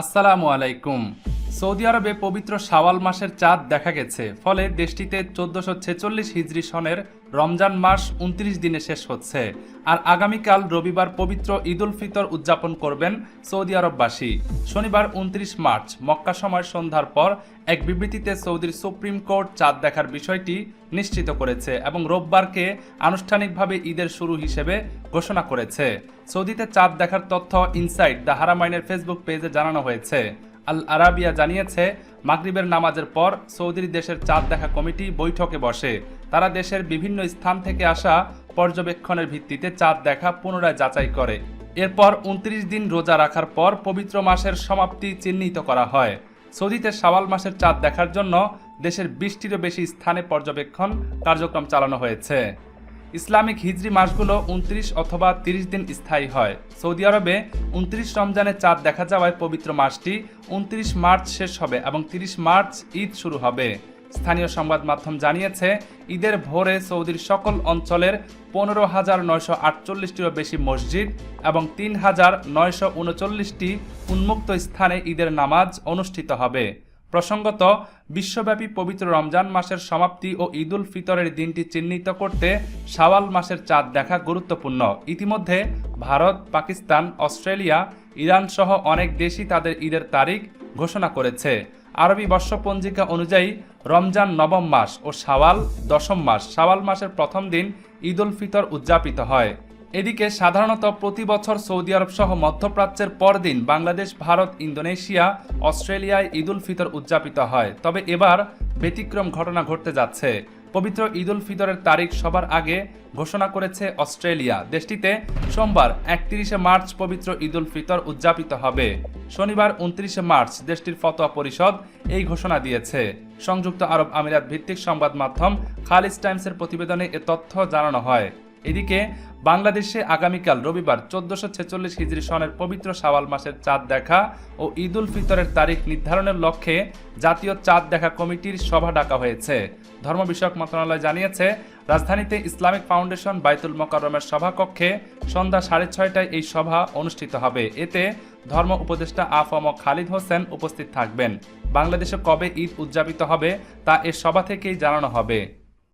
আসসালামু আলাইকুম। সৌদি আরবে পবিত্র শাওয়াল মাসের চাঁদ দেখা গেছে। ফলে দেশটিতে চোদ্দশো ছেচল্লিশ হিজরি সনের রমজান মাস উনত্রিশ দিনে শেষ হচ্ছে। আর আগামীকাল রবিবার পবিত্র ঈদুল ফিতর উদযাপন করবেন সৌদি আরববাসী। শনিবার উনত্রিশ মার্চ, মক্কা সময় সন্ধ্যার পর এক বিবৃতিতে সৌদির সুপ্রিম কোর্ট চাঁদ দেখার বিষয়টি নিশ্চিত করেছে এবং রোববারকে আনুষ্ঠানিকভাবে ঈদের শুরু হিসেবে ঘোষণা করেছে। সৌদিতে চাঁদ দেখার তথ্য ইনসাইট দ্য হারামাইনের ফেসবুক পেজে জানানো হয়েছে। আল আরাবিয়া জানিয়েছে, মাগরিবের নামাজের পর সৌদির দেশের চাঁদ দেখা কমিটি বৈঠকে বসে। তারা দেশের বিভিন্ন স্থান থেকে আসা পর্যবেক্ষণের ভিত্তিতে চাঁদ দেখা পুনরায় যাচাই করে। এরপর উনত্রিশ দিন রোজা রাখার পর পবিত্র মাসের সমাপ্তি চিহ্নিত করা হয়। সৌদিতে শাওয়াল মাসের চাঁদ দেখার জন্য দেশের বিশটিরও বেশি স্থানে পর্যবেক্ষণ কার্যক্রম চালানো হয়েছে। ইসলামিক হিজরি মাসগুলো উনত্রিশ অথবা তিরিশ দিন স্থায়ী হয়। সৌদি আরবে উনত্রিশ রমজানে চাঁদ দেখা যাওয়ায় পবিত্র মাসটি উনত্রিশ মার্চ শেষ হবে এবং তিরিশ মার্চ ঈদ শুরু হবে। স্থানীয় সংবাদ মাধ্যম জানিয়েছে, ঈদের ভোরে সৌদির সকল অঞ্চলের পনেরো হাজার নয়শো আটচল্লিশটিরও বেশি মসজিদ এবং তিন হাজার নয়শো উনচল্লিশটি উন্মুক্ত স্থানে ঈদের নামাজ অনুষ্ঠিত হবে। প্রসঙ্গত, বিশ্বব্যাপী পবিত্র রমজান মাসের সমাপ্তি ও ঈদুল ফিতরের দিনটি চিহ্নিত করতে শাওয়াল মাসের চাঁদ দেখা গুরুত্বপূর্ণ। ইতিমধ্যে ভারত, পাকিস্তান, অস্ট্রেলিয়া, ইরান সহ অনেক দেশই তাদের ঈদের তারিখ ঘোষণা করেছে। আরবি বর্ষপঞ্জিকা অনুযায়ী রমজান নবম মাস ও শাওয়াল দশম মাস, শাওয়াল মাসের প্রথম দিন ঈদুল ফিতর উদযাপিত হয়। এদিকে সাধারণত প্রতি বছর সৌদি আরব সহ মধ্যপ্রাচ্যের পরদিন বাংলাদেশ, ভারত, ইন্দোনেশিয়া, অস্ট্রেলিয়ায় ঈদুল ফিতর উদযাপিত হয়। তবে এবার ব্যতিক্রম ঘটনা ঘটতে যাচ্ছে। পবিত্র ঈদুল ফিতরের তারিখ সবার আগে ঘোষণা করেছে অস্ট্রেলিয়া। দেশটিতে সোমবার একত্রিশে মার্চ পবিত্র ঈদুল ফিতর উদযাপিত হবে। শনিবার উনত্রিশে মার্চ দেশটির ফতোয়া পরিষদ এই ঘোষণা দিয়েছে। সংযুক্ত আরব আমিরাত ভিত্তিক সংবাদ মাধ্যম খালিজ টাইমসের প্রতিবেদনে এ তথ্য জানানো হয়। এদিকে বাংলাদেশে আগামীকাল রবিবার চোদ্দশো ছেচল্লিশ হিজরি সনের পবিত্র শাওয়াল মাসের চাঁদ দেখা ও ঈদ উল ফিতরের তারিখ নির্ধারণের লক্ষ্যে জাতীয় চাঁদ দেখা কমিটির সভা ডাকা হয়েছে। ধর্ম বিষয়ক মন্ত্রণালয় জানিয়েছে, রাজধানীতে ইসলামিক ফাউন্ডেশন বাইতুল মোকাররমের সভাকক্ষে সন্ধ্যা সাড়ে ছয়টায় এই সভা অনুষ্ঠিত হবে। এতে ধর্ম উপদেষ্টা আফম খালিদ হোসেন উপস্থিত থাকবেন। বাংলাদেশে কবে ঈদ উদযাপিত হবে তা এ সভা থেকেই জানানো হবে।